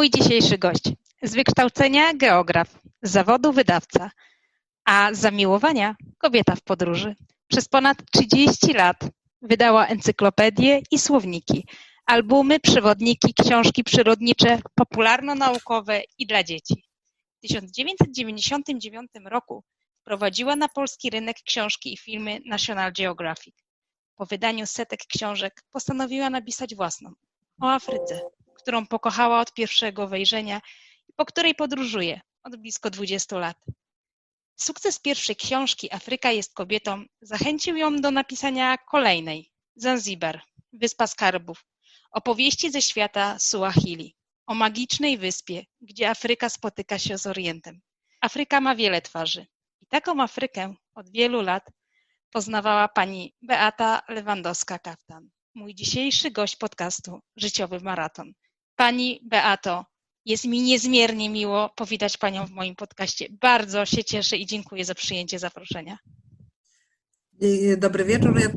Mój dzisiejszy gość. Z wykształcenia geograf, z zawodu wydawca, a z zamiłowania kobieta w podróży. Przez ponad 30 lat wydała encyklopedie i słowniki, albumy, przewodniki, książki przyrodnicze, popularno-naukowe i dla dzieci. W 1999 roku wprowadziła na polski rynek książki i filmy National Geographic. Po wydaniu setek książek postanowiła napisać własną o Afryce, którą pokochała od pierwszego wejrzenia i po której podróżuje od blisko 20 lat. Sukces pierwszej książki Afryka jest kobietą zachęcił ją do napisania kolejnej Zanzibar, Wyspa Skarbów, opowieści ze świata Suahili, o magicznej wyspie, gdzie Afryka spotyka się z Orientem. Afryka ma wiele twarzy i taką Afrykę od wielu lat poznawała pani Beata Lewandowska-Kaftan, mój dzisiejszy gość podcastu Życiowy Maraton. Pani Beato, jest mi niezmiernie miło powitać Panią w moim podcaście. Bardzo się cieszę i dziękuję za przyjęcie zaproszenia. Dobry wieczór. Ja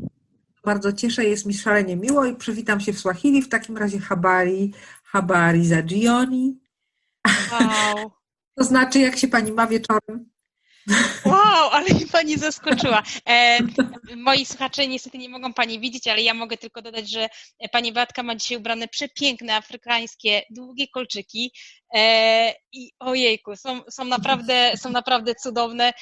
bardzo cieszę, jest mi szalenie miło i przywitam się w Swahili. W takim razie habari, habari za Gioni. Wow. To znaczy, jak się Pani ma wieczorem? Wow, ale mi Pani zaskoczyła. E, moi słuchacze niestety nie mogą Pani widzieć, ale ja mogę tylko dodać, że Pani Beatka ma dzisiaj ubrane przepiękne afrykańskie, długie kolczyki e, i ojejku, są, są, naprawdę, są naprawdę cudowne.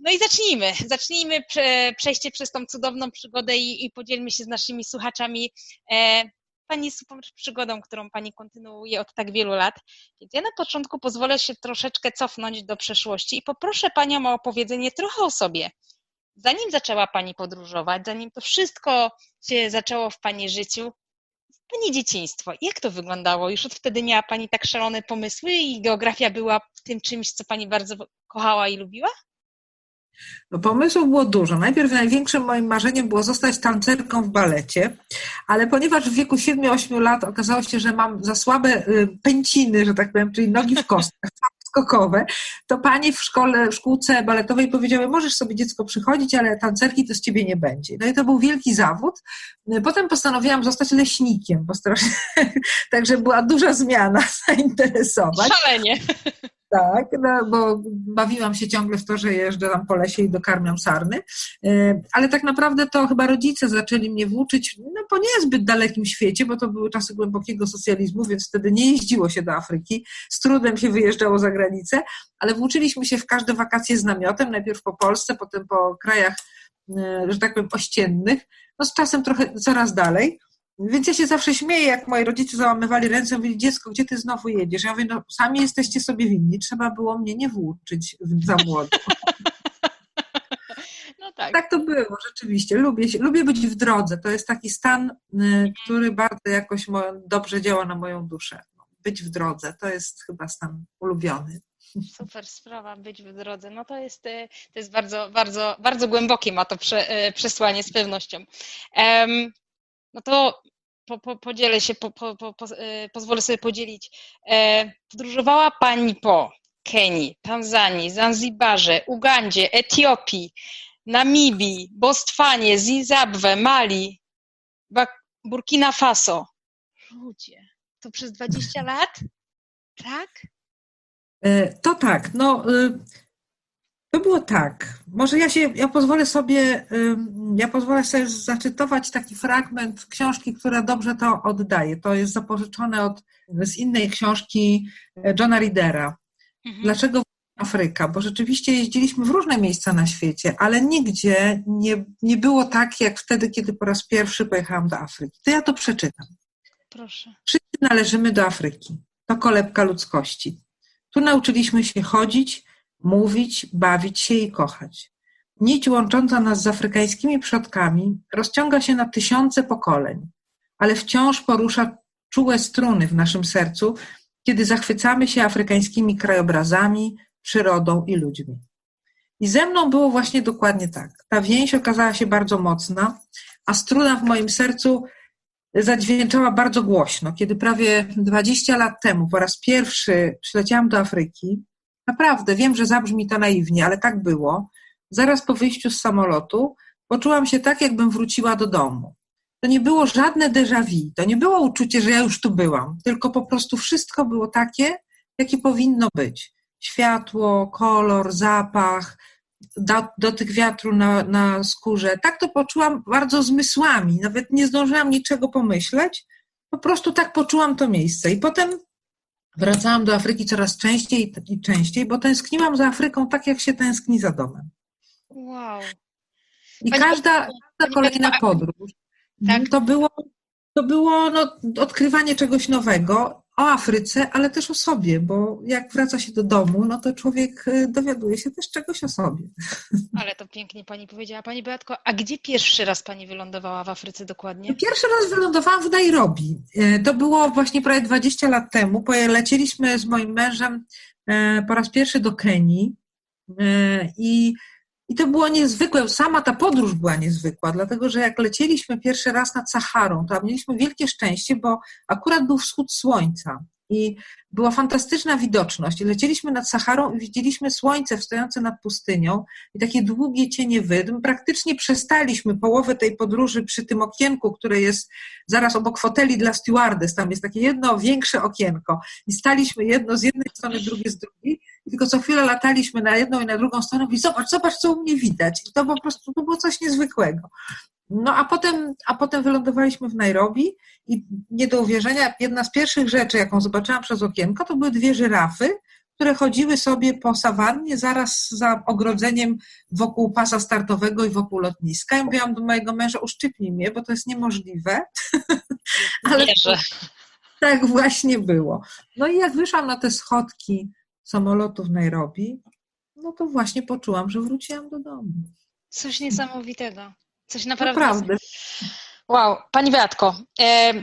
No i zacznijmy. Zacznijmy prze, przejście przez tą cudowną przygodę i, i podzielmy się z naszymi słuchaczami e, Pani super przygodą, którą Pani kontynuuje od tak wielu lat. Więc ja na początku pozwolę się troszeczkę cofnąć do przeszłości i poproszę Panią o opowiedzenie trochę o sobie. Zanim zaczęła Pani podróżować, zanim to wszystko się zaczęło w Pani życiu, Pani dzieciństwo, jak to wyglądało? Już od wtedy miała Pani tak szalone pomysły i geografia była tym czymś, co Pani bardzo kochała i lubiła? No, pomysłów było dużo. Najpierw największym moim marzeniem było zostać tancerką w balecie, ale ponieważ w wieku 7-8 lat okazało się, że mam za słabe y, pęciny, że tak powiem, czyli nogi w kostkach, skokowe, to pani w szkole, w szkółce baletowej powiedziały, możesz sobie dziecko przychodzić, ale tancerki to z ciebie nie będzie. No i to był wielki zawód. Potem postanowiłam zostać leśnikiem, także była duża zmiana zainteresować. Szalenie. Tak, no, bo bawiłam się ciągle w to, że jeżdżę tam po lesie i dokarmiam sarny, e, ale tak naprawdę to chyba rodzice zaczęli mnie włóczyć no, po niezbyt dalekim świecie, bo to były czasy głębokiego socjalizmu, więc wtedy nie jeździło się do Afryki, z trudem się wyjeżdżało za granicę, ale włóczyliśmy się w każde wakacje z namiotem, najpierw po Polsce, potem po krajach, e, że tak powiem, ościennych, no z czasem trochę coraz dalej. Więc ja się zawsze śmieję, jak moi rodzice załamywali ręce, mówili, dziecko, gdzie ty znowu jedziesz? Ja mówię, no sami jesteście sobie winni, trzeba było mnie nie włóczyć za młodo. No tak. tak to było, rzeczywiście. Lubię, lubię być w drodze. To jest taki stan, y, który bardzo jakoś dobrze działa na moją duszę. Być w drodze, to jest chyba stan ulubiony. Super sprawa, być w drodze. No to jest, y, to jest bardzo, bardzo, bardzo głębokie ma to prze, y, przesłanie z pewnością. Um, no to po, po, podzielę się, po, e, pozwolę sobie podzielić. E, podróżowała Pani po Kenii, Tanzanii, Zanzibarze, Ugandzie, Etiopii, Namibii, Bostwanie, Zimbabwe, Mali, Burkina Faso. Ludzie, to przez 20 lat? Tak? E, to tak. No, y, to było tak. Może ja się, ja pozwolę sobie, ja pozwolę sobie zacytować taki fragment książki, która dobrze to oddaje. To jest zapożyczone od, z innej książki e, Johna Readera. Mhm. Dlaczego Afryka? Bo rzeczywiście jeździliśmy w różne miejsca na świecie, ale nigdzie nie, nie było tak, jak wtedy, kiedy po raz pierwszy pojechałam do Afryki. To ja to przeczytam. Proszę. Wszyscy należymy do Afryki. To kolebka ludzkości. Tu nauczyliśmy się chodzić, mówić, bawić się i kochać. Nić łącząca nas z afrykańskimi przodkami rozciąga się na tysiące pokoleń, ale wciąż porusza czułe struny w naszym sercu, kiedy zachwycamy się afrykańskimi krajobrazami, przyrodą i ludźmi. I ze mną było właśnie dokładnie tak. Ta więź okazała się bardzo mocna, a struna w moim sercu zadźwięczała bardzo głośno. Kiedy prawie 20 lat temu po raz pierwszy przyleciałam do Afryki, Naprawdę, wiem, że zabrzmi to naiwnie, ale tak było. Zaraz po wyjściu z samolotu poczułam się tak, jakbym wróciła do domu. to nie było żadne déjà vu, to nie było uczucie, że ja już tu byłam, tylko po prostu wszystko było takie, jakie powinno być. Światło, kolor, zapach, dotyk wiatru na, na skórze. Tak to poczułam bardzo zmysłami, nawet nie zdążyłam niczego pomyśleć, po prostu tak poczułam to miejsce. I potem wracałam do Afryki coraz częściej i częściej, bo tęskniłam za Afryką tak, jak się tęskni za domem. Wow. I Pani każda, każda kolejna podróż tak? to było, to było no, odkrywanie czegoś nowego o Afryce, ale też o sobie, bo jak wraca się do domu, no to człowiek y, dowiaduje się też czegoś o sobie. Ale to pięknie pani powiedziała. Pani Beatko, a gdzie pierwszy raz pani wylądowała w Afryce dokładnie? Pierwszy raz wylądowałam w Nairobi. Y, to było właśnie prawie 20 lat temu. Lecieliśmy z moim mężem y, po raz pierwszy do Kenii i i to było niezwykłe. Sama ta podróż była niezwykła, dlatego że jak lecieliśmy pierwszy raz nad Saharą, to mieliśmy wielkie szczęście, bo akurat był wschód słońca i była fantastyczna widoczność. Lecieliśmy nad Saharą i widzieliśmy słońce wstające nad pustynią i takie długie cienie wydm. Praktycznie przestaliśmy połowę tej podróży przy tym okienku, które jest zaraz obok foteli dla stewardess. Tam jest takie jedno większe okienko i staliśmy jedno z jednej strony, drugie z drugiej tylko co chwilę lataliśmy na jedną i na drugą stronę i zobacz, zobacz, co u mnie widać. I to po prostu to było coś niezwykłego. No a potem, a potem wylądowaliśmy w Nairobi i nie do uwierzenia, jedna z pierwszych rzeczy, jaką zobaczyłam przez okienko, to były dwie żyrafy, które chodziły sobie po sawannie zaraz za ogrodzeniem wokół pasa startowego i wokół lotniska. I mówiłam do mojego męża, uszczypnij mnie, bo to jest niemożliwe. Ale tak właśnie było. No i jak wyszłam na te schodki samolotu w Nairobi, no to właśnie poczułam, że wróciłam do domu. Coś niesamowitego. Coś naprawdę. Naprawdę. Wow, Pani Beatko,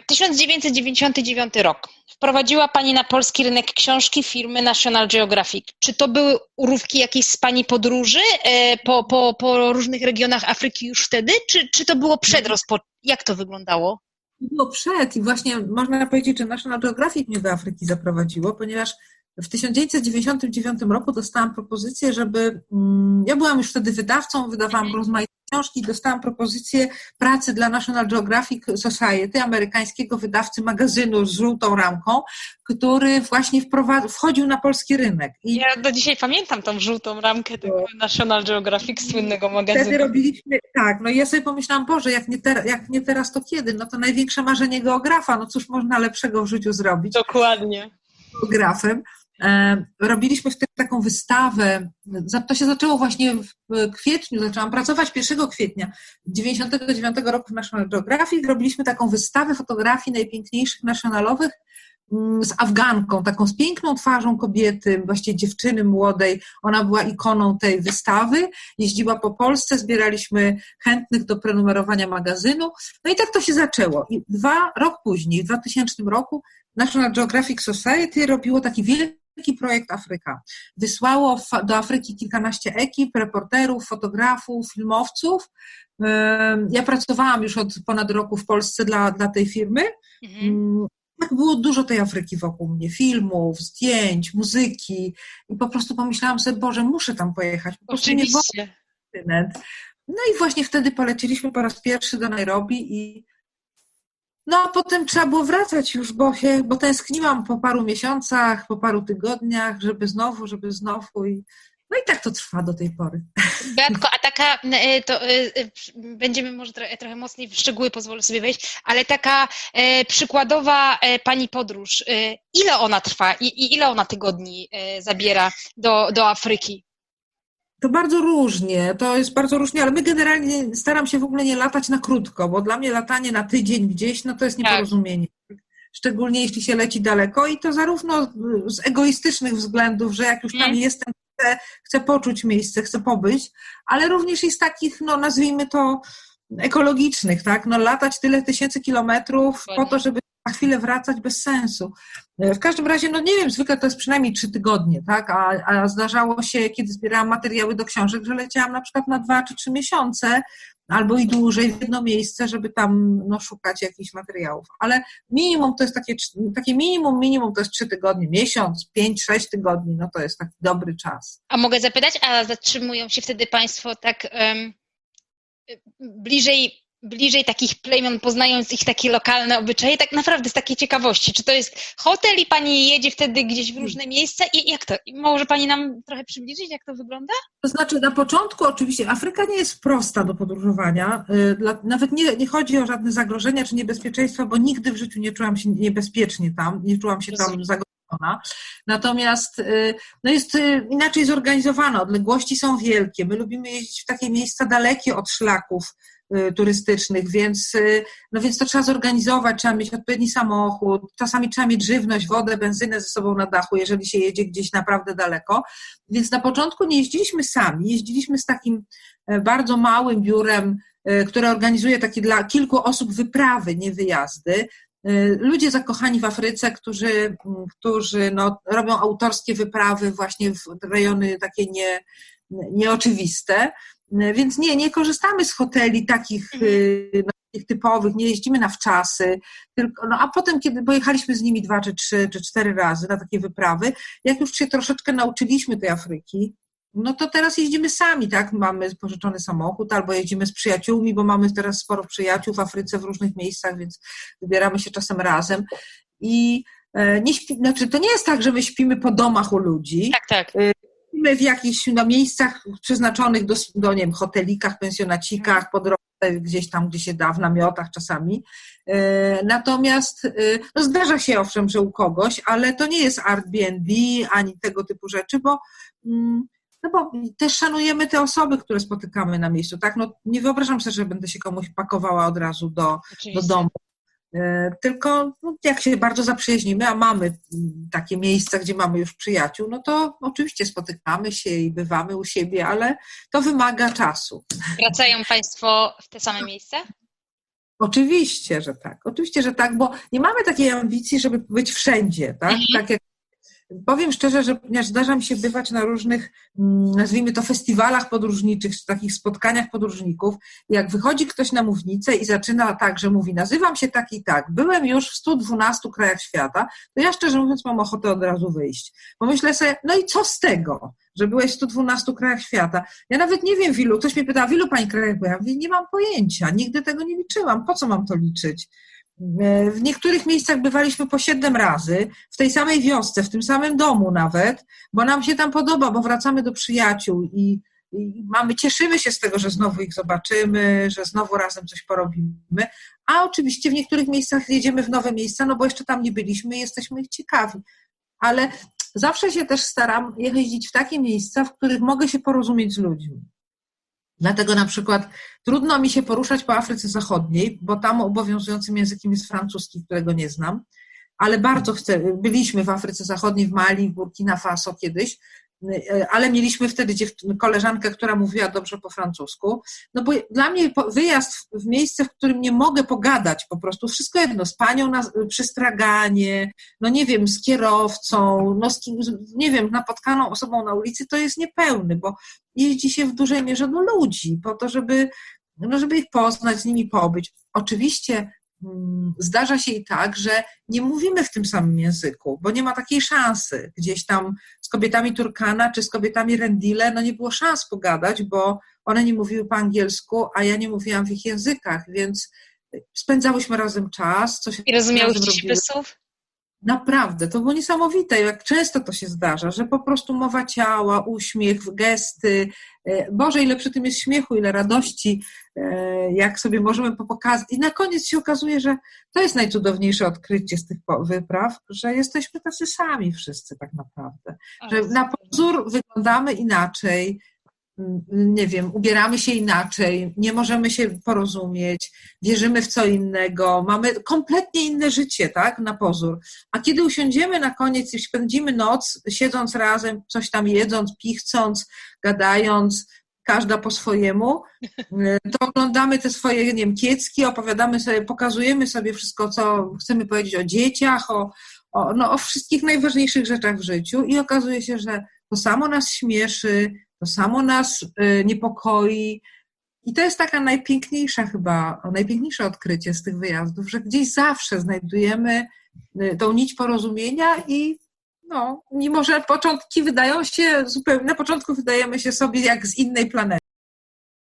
1999 rok. Wprowadziła Pani na polski rynek książki firmy National Geographic. Czy to były urówki jakiejś z Pani podróży e, po, po, po różnych regionach Afryki już wtedy, czy, czy to było przed rozpoczęciem? Jak to wyglądało? Było przed i właśnie można powiedzieć, że National Geographic mnie do Afryki zaprowadziło, ponieważ w 1999 roku dostałam propozycję, żeby. Mm, ja byłam już wtedy wydawcą, wydawałam mhm. rozmaite książki, dostałam propozycję pracy dla National Geographic Society, amerykańskiego wydawcy magazynu z żółtą ramką, który właśnie wchodził na polski rynek. I ja do dzisiaj pamiętam tą żółtą ramkę tego National Geographic, słynnego magazynu. Wtedy robiliśmy, tak, no i ja sobie pomyślałam, Boże, jak nie, ter, jak nie teraz, to kiedy? No to największe marzenie geografa, no cóż można lepszego w życiu zrobić? Dokładnie. Geografem. E, robiliśmy wtedy taką wystawę. To się zaczęło właśnie w kwietniu, zaczęłam pracować 1 kwietnia 1999 roku w National Geographic. Robiliśmy taką wystawę fotografii najpiękniejszych nationalowych mm, z Afganką, taką z piękną twarzą kobiety, właściwie dziewczyny młodej. Ona była ikoną tej wystawy. Jeździła po Polsce, zbieraliśmy chętnych do prenumerowania magazynu. No i tak to się zaczęło. I dwa rok później, w 2000 roku, National Geographic Society robiło taki wielki wielki projekt Afryka. Wysłało do Afryki kilkanaście ekip, reporterów, fotografów, filmowców. Ja pracowałam już od ponad roku w Polsce dla, dla tej firmy. Mhm. Mm, tak było dużo tej Afryki wokół mnie, filmów, zdjęć, muzyki i po prostu pomyślałam sobie, Boże, muszę tam pojechać. Po Oczywiście. No i właśnie wtedy poleciliśmy po raz pierwszy do Nairobi i no a potem trzeba było wracać już, bo, się, bo tęskniłam po paru miesiącach, po paru tygodniach, żeby znowu, żeby znowu i no i tak to trwa do tej pory. Beatko, a taka, e, to e, e, będziemy może trochę, mocniej w szczegóły pozwolę sobie wejść, ale taka przykładowa Pani podróż, ile ona trwa i ile ona tygodni zabiera do, do Afryki? To bardzo różnie, to jest bardzo różnie, ale my generalnie staram się w ogóle nie latać na krótko, bo dla mnie latanie na tydzień gdzieś, no to jest tak. nieporozumienie. Tak. Szczególnie jeśli się leci daleko i to zarówno z egoistycznych względów, że jak już tam mm. jestem, chcę, chcę poczuć miejsce, chcę pobyć, ale również i z takich, no nazwijmy to, ekologicznych, tak? No latać tyle tysięcy kilometrów po to, żeby na chwilę wracać bez sensu. E, w każdym razie, no nie wiem, zwykle to jest przynajmniej trzy tygodnie, tak? A, a zdarzało się, kiedy zbierałam materiały do książek, że leciałam na przykład na dwa czy trzy miesiące, albo i dłużej w jedno miejsce, żeby tam no, szukać jakichś materiałów. Ale minimum to jest takie, takie minimum, minimum to jest trzy tygodnie, miesiąc, pięć, sześć tygodni, no to jest taki dobry czas. A mogę zapytać, a zatrzymują się wtedy Państwo tak um, bliżej bliżej takich plemion, poznając ich takie lokalne obyczaje, tak naprawdę z takiej ciekawości. Czy to jest hotel i pani jedzie wtedy gdzieś w różne miejsca? I jak to? Może pani nam trochę przybliżyć, jak to wygląda? To znaczy, na początku oczywiście Afryka nie jest prosta do podróżowania. y, Nawet nie, nie chodzi o żadne zagrożenia czy niebezpieczeństwa, bo nigdy w życiu nie czułam się niebezpiecznie tam, nie czułam się tam zagrożona. Natomiast y, no jest y, inaczej zorganizowana, odległości są wielkie. My lubimy jeździć w takie miejsca dalekie od szlaków turystycznych, więc, y, no więc to trzeba zorganizować, trzeba mieć odpowiedni samochód, czasami trzeba mieć żywność, wodę, benzynę ze sobą na dachu, jeżeli się jedzie gdzieś naprawdę daleko. Więc na początku nie jeździliśmy sami, jeździliśmy z takim e, bardzo małym biurem, e, które organizuje takie dla kilku osób wyprawy, nie wyjazdy. E, Ludzie zakochani w Afryce, którzy, którzy no, robią autorskie wyprawy właśnie w rejony takie nie, nieoczywiste. E, Więc nie, nie korzystamy z hoteli takich, Mhm. e, no, typowych, nie jeździmy na wczasy, tylko, no, a potem, kiedy pojechaliśmy z nimi dwa, czy trzy, czy cztery razy na takie wyprawy, jak już się troszeczkę nauczyliśmy tej Afryki, no to teraz jeździmy sami, tak? Mamy pożyczony samochód, albo jeździmy z przyjaciółmi, bo mamy teraz sporo przyjaciół w Afryce w różnych miejscach, więc wybieramy się czasem razem. I e, nie śpi, znaczy, to nie jest tak, że my śpimy po domach u ludzi. Tak, tak. Śpimy w jakichś no, miejscach przeznaczonych do, do nie wiem, hotelikach, pensjonacikach, po drodze gdzieś tam, gdzie się da, w namiotach czasami. E, Natomiast e, no, zdarza się owszem, że u kogoś, ale to nie jest Airbnb ani tego typu rzeczy, bo mm, no bo też szanujemy te osoby, które spotykamy na miejscu, tak? No, nie wyobrażam sobie, że będę się komuś pakowała od razu do, do domu. E, Tylko no, jak się bardzo zaprzyjaźnimy, a mamy takie miejsca, gdzie mamy już przyjaciół, no to oczywiście spotykamy się i bywamy u siebie, ale to wymaga czasu. Wracają państwo w te same miejsca? Oczywiście, że tak. Oczywiście, że tak, bo nie mamy takiej ambicji, żeby być wszędzie, tak? Mhm. tak jak, powiem szczerze, że ponieważ zdarza mi się bywać na różnych, mm, nazwijmy to, festiwalach podróżniczych, czy takich spotkaniach podróżników, jak wychodzi ktoś na mównicę i zaczyna tak, że mówi, nazywam się tak i tak, byłem już w 112 krajach świata, to ja szczerze mówiąc mam ochotę od razu wyjść. Bo myślę sobie, no i co z tego, że byłeś w 112 krajach świata? Ja nawet nie wiem w ilu, ktoś mnie pyta, w ilu pani krajach byłam? Ja mówię, nie mam pojęcia, nigdy tego nie liczyłam, po co mam to liczyć? E, W niektórych miejscach bywaliśmy po siedem razy, w tej samej wiosce, w tym samym domu nawet, bo nam się tam podoba, bo wracamy do przyjaciół i, i mamy, cieszymy się z tego, że znowu ich zobaczymy, że znowu razem coś porobimy. A oczywiście w niektórych miejscach jedziemy w nowe miejsca, no bo jeszcze tam nie byliśmy i jesteśmy ich ciekawi. Ale zawsze się też staram jeździć w takie miejsca, w których mogę się porozumieć z ludźmi. Dlatego na przykład trudno mi się poruszać po Afryce Zachodniej, bo tam obowiązującym językiem jest francuski, którego nie znam, ale bardzo chcę. Byliśmy w Afryce Zachodniej, w Mali, w Burkina Faso kiedyś, ale mieliśmy wtedy dziew- koleżankę, która mówiła dobrze po francusku. No bo dla mnie wyjazd w- miejsce, w którym nie mogę pogadać po prostu, wszystko jedno, z panią na przy straganie, no nie wiem, z kierowcą, no z kim, nie wiem, napotkaną osobą na ulicy, to jest niepełny, bo jeździ się w dużej mierze do ludzi, po to, żeby, no żeby ich poznać, z nimi pobyć. Oczywiście zdarza się i tak, że nie mówimy w tym samym języku, bo nie ma takiej szansy. Gdzieś tam z kobietami Turkana czy z kobietami Rendile, no nie było szans pogadać, bo one nie mówiły po angielsku, a ja nie mówiłam w ich językach, więc spędzałyśmy razem czas. Coś I rozumiałyście się bez słów? Naprawdę, to było niesamowite, jak często to się zdarza, że po prostu mowa ciała, uśmiech, gesty. e, Boże, ile przy tym jest śmiechu, ile radości, e, jak sobie możemy pokazać. I na koniec się okazuje, że to jest najcudowniejsze odkrycie z tych wypraw, że jesteśmy tacy sami wszyscy tak naprawdę. Że na pozór wyglądamy inaczej, nie wiem, ubieramy się inaczej, nie możemy się porozumieć, wierzymy w co innego, mamy kompletnie inne życie, tak, na pozór. A kiedy usiądziemy na koniec i spędzimy noc, siedząc razem, coś tam jedząc, pichcąc, gadając, każda po swojemu, to oglądamy te swoje, nie wiem, kiecki, opowiadamy sobie, pokazujemy sobie wszystko, co chcemy powiedzieć o dzieciach, o, o, no, o wszystkich najważniejszych rzeczach w życiu i okazuje się, że to samo nas śmieszy, to samo nas y, niepokoi. I to jest taka najpiękniejsza chyba, najpiękniejsze odkrycie z tych wyjazdów, że gdzieś zawsze znajdujemy y, tą nić porozumienia i no, mimo że początki wydają się zupełnie, na początku wydajemy się sobie jak z innej planety.